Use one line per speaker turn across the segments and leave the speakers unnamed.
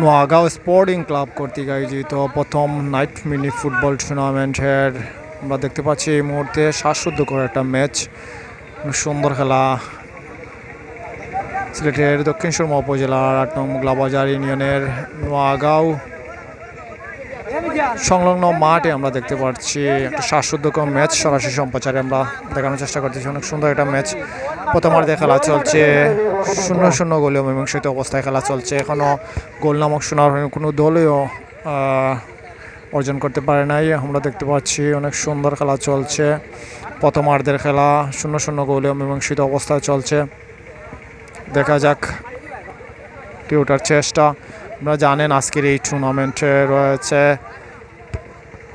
Noagaon sporting club কর্তৃক আয়োজিত প্রথম নাইট মিনি ফুটবল টুর্নামেন্টের আমরা দেখতে পাচ্ছি এই মুহূর্তে শ্বাসরুদ্ধকর একটা ম্যাচ। সুন্দর খেলা। সিলেটের দক্ষিণ সুরমা উপজেলার আট নং মোগলা ইউনিয়নের নোয়াগাঁও সংলগ্ন মাঠে আমরা দেখতে পাচ্ছি একটা শ্বাসরুদ্ধকর ম্যাচ। সরাসরি সম্প্রচারে আমরা দেখানোর চেষ্টা করতেছি। অনেক সুন্দর একটা ম্যাচ। প্রথমার্ধে খেলা চলছে। শূন্য শূন্য গোলীয় মীমাংসিত অবস্থায় খেলা চলছে। এখনও গোল নামক শোনার কোনো আহ, অর্জন করতে পারে নাই। আমরা দেখতে পাচ্ছি অনেক সুন্দর খেলা চলছে। প্রথমার্ধের খেলা শূন্য শূন্য গোলীয় মীমাংসিত অবস্থায় চলছে। দেখা যাক টিউটার চেষ্টা। আপনারা জানেন আজকের এই টুর্নামেন্টে রয়েছে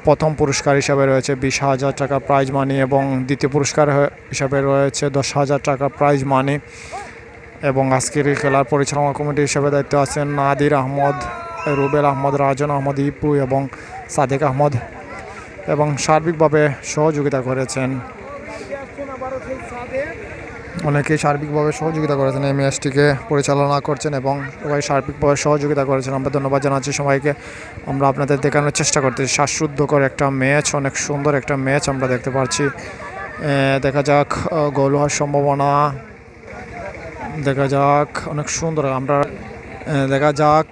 প্রথম পুরস্কার হিসাবে রয়েছে বিশ হাজার টাকা প্রাইজ মানি এবং দ্বিতীয় পুরস্কার হিসাবে রয়েছে দশ হাজার টাকা প্রাইজ মানি এবং আজকের খেলার পরিচালনা কমিটি হিসেবে দায়িত্ব আছেন নাদির আহমদ, রুবেল আহমদ, রাজন আহমদ, ইপু এবং সাদেক আহমদ এবং সার্বিকভাবে সহযোগিতা করেছেন অনেকেই সার্বিকভাবে সহযোগিতা করেছেন এই ম্যাচটিকে পরিচালনা করছেন এবং সবাই সার্বিকভাবে সহযোগিতা করেছেন। আমরা ধন্যবাদ জানাচ্ছি সবাইকে। আমরা আপনাদের দেখানোর চেষ্টা করতেছি শ্বাসরুদ্ধকর একটা ম্যাচ, অনেক সুন্দর একটা ম্যাচ আমরা দেখতে পাচ্ছি। দেখা যাক গোল হওয়ার সম্ভাবনা। দেখা যাক, অনেক সুন্দর। আমরা দেখা যাক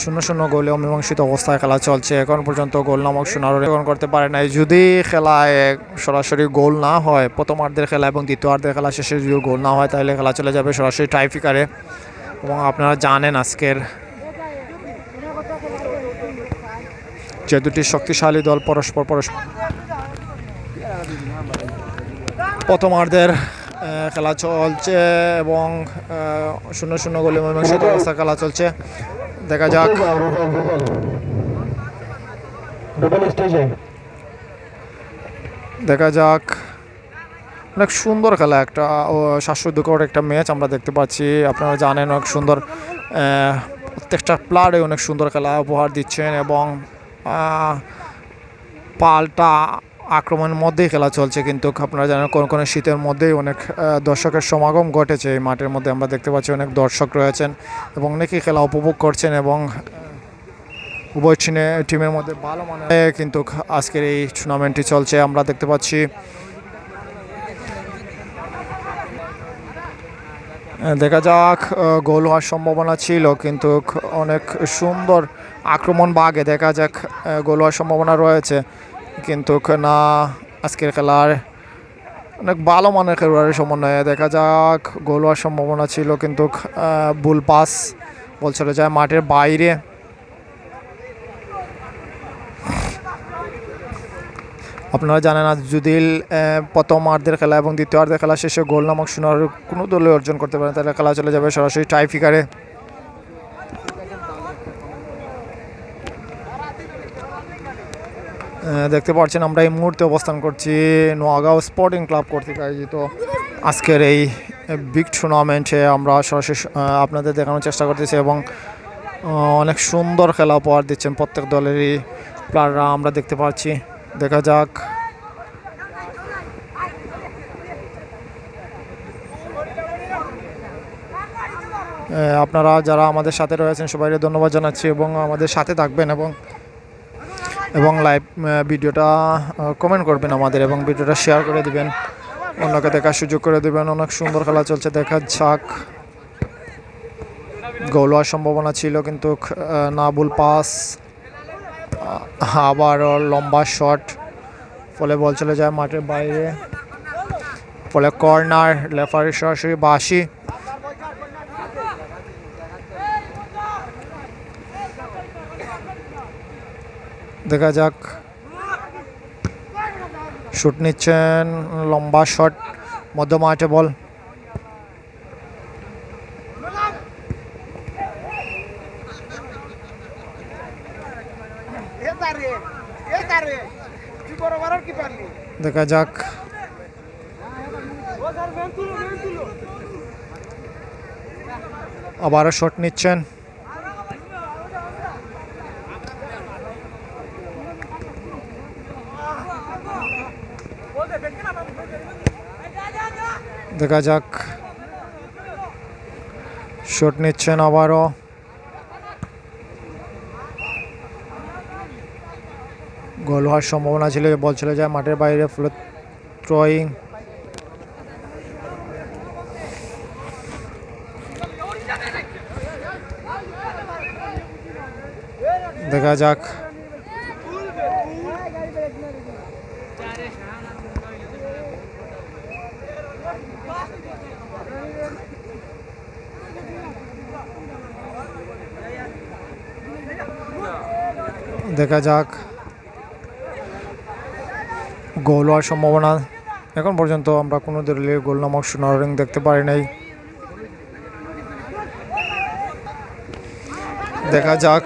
শূন্য শূন্য গোলে অমীমাংসিত অবস্থায় খেলা চলছে। এখন পর্যন্ত গোল নামক সোনার করতে পারে নাই। যদি খেলায় সরাসরি গোল না হয়, প্রথমার্ধের খেলা এবং দ্বিতীয়ার্ধের খেলা শেষে যদি গোল না হয়, তাহলে খেলা চলে যাবে সরাসরি টাইফিকারে এবং আপনারা জানেন আজকের যে দুটি শক্তিশালী দল পরস্পর পরস্পর প্রথমার্ধের খেলা চলছে এবং শূন্য শূন্য গোলে মীমাংসিত অবস্থা খেলা চলছে। দেখা যাক। দেখা যাক। অনেক সুন্দর খেলা একটা শ্বাসরুদ্ধকর একটা ম্যাচ আমরা দেখতে পাচ্ছি। আপনারা জানেন অনেক সুন্দর আহ, প্রত্যেকটা প্লেয়ারে অনেক সুন্দর খেলা উপহার দিচ্ছেন এবং আহ, পাল্টা আক্রমণের মধ্যেই খেলা চলছে, কিন্তু আপনারা জানেন কোন কোন শীতের মধ্যেই অনেক দর্শকের সমাগম ঘটেছে। এই মাঠের মধ্যে আমরা দেখতে পাচ্ছি অনেক দর্শক রয়েছেন এবং অনেকেই খেলা উপভোগ করছেন এবং উভয় টিমে, টিমের মধ্যে ভালো মানে কিন্তু আজকের এই টুর্নামেন্টটি চলছে। আমরা দেখতে পাচ্ছি দেখা যাক গোল হওয়ার সম্ভাবনা ছিল, কিন্তু অনেক সুন্দর আক্রমণ বাগে দেখা যাক গোল হওয়ার সম্ভাবনা রয়েছে। কিন্তু না আজকের খেলার অনেক ভালো মানের খেলোয়াড়ের সমন্বয়ে দেখা যাক গোল হওয়ার সম্ভাবনা ছিল কিন্তু ভুল পাস বল চলে যায় মাঠের বাইরে। আপনারা জানেন আজ যদি প্রথম আর্ধের খেলা এবং দ্বিতীয় আর্ধের খেলা শেষে গোল নামক সোনার কোনো দলে অর্জন করতে পারে তাহলে খেলা চলে যাবে সরাসরি টাই ফিকারে আহ, দেখতে পাচ্ছেন আমরা এই মুহূর্তে অবস্থান করছি নোয়াগাঁও স্পোর্টিং ক্লাব কর্তৃক আয়োজিত আজকের এই বিগ টুর্নামেন্টে আমরা সরাসরি আপনাদের দেখানোর চেষ্টা করতেছি এবং অনেক সুন্দর খেলা উপহার দিচ্ছেন প্রত্যেক দলেরই প্লেয়াররা আমরা দেখতে পাচ্ছি, দেখা যাক। আপনারা যারা আমাদের সাথে রয়েছেন, সবাইকে ধন্যবাদ জানাচ্ছি এবং আমাদের সাথে থাকবেন এবং এবং লাইভ ভিডিওটা কমেন্ট করবেন আমাদের এবং ভিডিওটা শেয়ার করে দিবেন। অন্যকে দেখার সুযোগ করে দিবেন। অনেক সুন্দর খেলা চলছে দেখা যাক। গোল হওয়ার সম্ভাবনা ছিল কিন্তু আহ, না ভুল পাস আবার লম্বা শট ফলে বল চলে যায় মাঠের বাইরে। ফলে কর্নার লেফারি সরাসরি বাসি দেখা যাক। শুট নিচ্ছেন লম্বা শট মধ্য মাঠে বল দেখা যাক। আবারও শট নিচ্ছেন। দেখা যাক। শট নিচ্ছেন আবারও। গোল হওয়ার সম্ভাবনা ছিল বল চলে যায় মাঠের বাইরে, ফলে থ্রোয়িং দেখা যাক। দেখা যাক। গোল হওয়ার সম্ভাবনা এখন পর্যন্ত আমরা কোনো দলীয় গোল নামক সোনারিং দেখতে পারি নাই। দেখা যাক।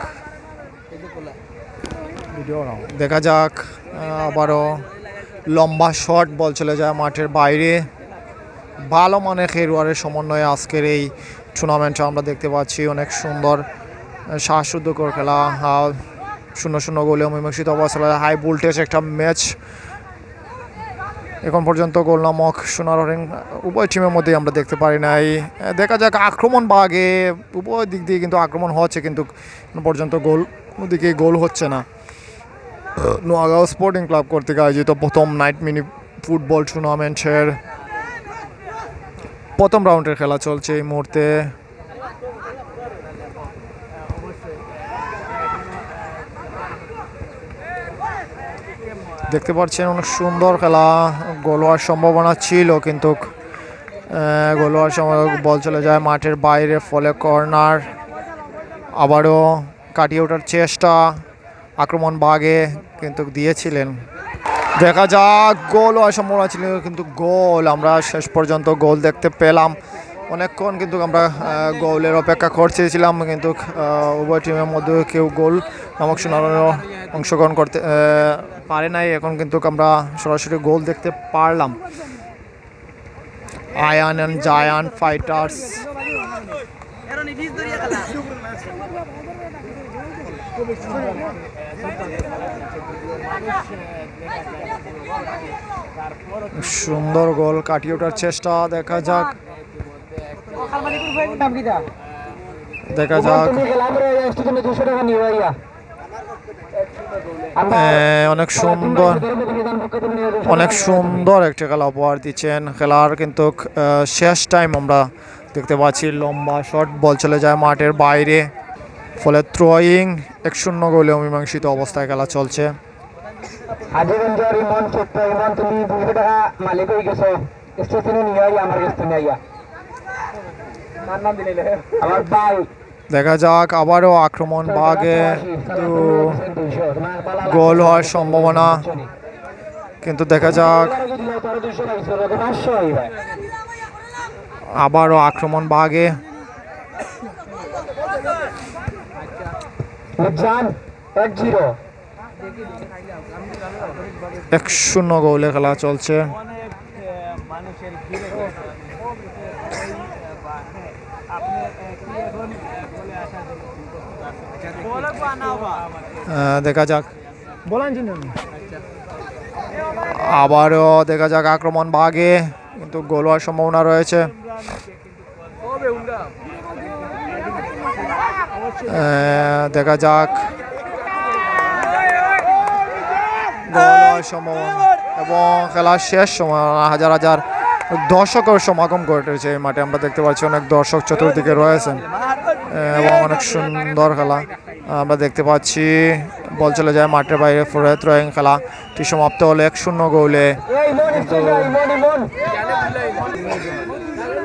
দেখা যাক আবারও লম্বা শট, বল চলে যায় মাঠের বাইরে। ভালো মানের খেলোয়াড়ের সমন্বয়ে আজকের এই টুর্নামেন্টে আমরা দেখতে পাচ্ছি। অনেক সুন্দর শ্বাসরুদ্ধকর খেলা। শূন্য শূন্য গোলে মীমাংসিত অবস্থা হাই ভোল্টেজ একটা ম্যাচ এখন পর্যন্ত গোল নামক সোনার হরিণ উভয় টিমের মধ্যেই আমরা দেখতে পারি নাই। দেখা যাক আক্রমণ বাগে উভয় দিক দিয়ে কিন্তু আক্রমণ হচ্ছে, কিন্তু পর্যন্ত গোল দিকে গোল হচ্ছে না। নোয়াগাঁও স্পোর্টিং ক্লাব কর্তৃক আয়োজিত প্রথম নাইট মিনি ফুটবল টুর্নামেন্টের প্রথম রাউন্ডের খেলা চলছে এই মুহূর্তে। দেখতে পাচ্ছেন অনেক সুন্দর খেলা। গোল হওয়ার সম্ভাবনা ছিল, কিন্তু গোল হওয়ার সময় বল চলে যায় মাঠের বাইরে, ফলে কর্নার আবারও কাটিয়ে ওঠার চেষ্টা। আক্রমণ বাগে কিন্তু দিয়েছিলেন। দেখা যাক, গোল হওয়ার সম্ভাবনা ছিল, কিন্তু গোল। আমরা শেষ পর্যন্ত গোল দেখতে পেলাম। অনেকক্ষণ কিন্তু আমরা গোলের অপেক্ষা করতেছিলাম কিন্তু উভয় টিমের মধ্যে কেউ গোল নামক শোনানো অংশগ্রহণ করতে পারে নাই। এখন কিন্তু আমরা সরাসরি গোল দেখতে পারলাম। আয়ান অ্যান্ড জায়ান ফাইটার্স সুন্দর গোল কাটিয়ে ওঠার চেষ্টা দেখা যাক। দেখা যাক।
তুমি খেলা করে একটু তুমি 200 টাকা নিয়ে আইয়া।
এ, অনেক সুন্দর অনেক সুন্দর একটা খেলা উপহার দিচ্ছেন খেলার কিন্তু শেষ টাইম আমরা দেখতে পাচ্ছি লম্বা শট বল চলে যায় মাঠের বাইরে। ফলে থ্রোয়িং এক শূন্য গোলে অমীমাংসিত অবস্থায় খেলা চলছে।
হাজিগঞ্জের ইমন ছোট্ট ইমন তুমি 200 টাকা মালিক গেছো। স্টেশনে নিয়ে আইয়া আমার কাছে নিয়ে আইয়া আমার নাম দিলে আমার ভাই।
দেখা যাক আবারও আক্রমণ বাগে গোল হওয়ার সম্ভাবনা। কিন্তু দেখা যাক। আবারও আক্রমণ বাগে
এক জিরো
এক শূন্য গোলে খেলা চলছে। দেখা যাক। আবারও দেখা যাক আক্রমণ বাগে কিন্তু গোল হওয়ার সম্ভাবনা রয়েছে। দেখা যাক। এবং খেলার শেষ সময় হাজার হাজার দর্শকের সমাগম ঘটেছে এই মাঠে। আমরা দেখতে পাচ্ছি অনেক দর্শক চতুর্দিকে রয়েছেন। এবং অনেক সুন্দর খেলা। আমরা দেখতে পাচ্ছি বল চলে যায় মাঠের বাইরে। ফোরে থ্রোয়িং খেলাটি সমাপ্ত হলো এক শূন্য গোলে।